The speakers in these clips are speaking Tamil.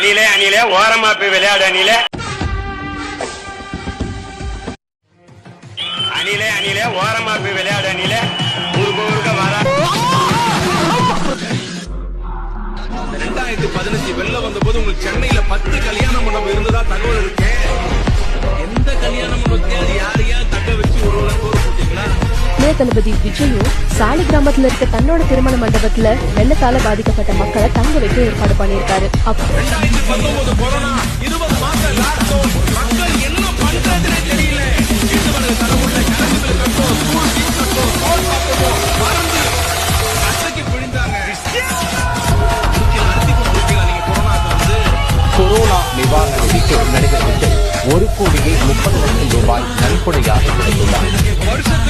அணிலே அணிலே ஓரமா போய் விளையாடு அணிலே. அணிலே அணிலே ஓரமா போய் விளையாடு அணிலே. ஊருக்கு ஊருக்கு வர ரெண்டாயிரத்தி பதினஞ்சு வெளில வந்த போது உங்களுக்கு சென்னையில பத்து கல்யாணம் மண்டபம் இருந்ததா தகவல் இருக்கு. தளபதி விஜயும் சாலி கிராமத்துல இருக்க தன்னோட திருமண மண்டபத்துல வெள்ளத்தால பாதிக்கப்பட்ட மக்களை தங்க வைக்க ஏற்பாடு பண்ணியிருக்காரு. கொரோனா நிவாரண நிதிக்கு நடிகர் விஜய் ஒரு கோடியே முப்பது லட்சம் ரூபாய் நன்கொடையாக கொடுத்துள்ளார்.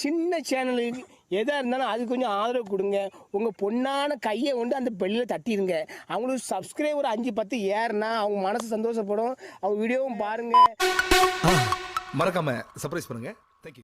சின்ன சேனலுக்கு எதாக இருந்தாலும் அது கொஞ்சம் ஆதரவு கொடுங்க. உங்கள் பொண்ணான கையை கொண்டு அந்த பெல்லில் தட்டிடுங்க அவங்களுக்கு சப்ஸ்கிரைபர் அஞ்சு பத்து ஏறுனா அவங்க மனசு சந்தோஷப்படும். அவங்க வீடியோவும் பாருங்கள் மறக்காம சர்ப்ரைஸ் பண்ணுங்க.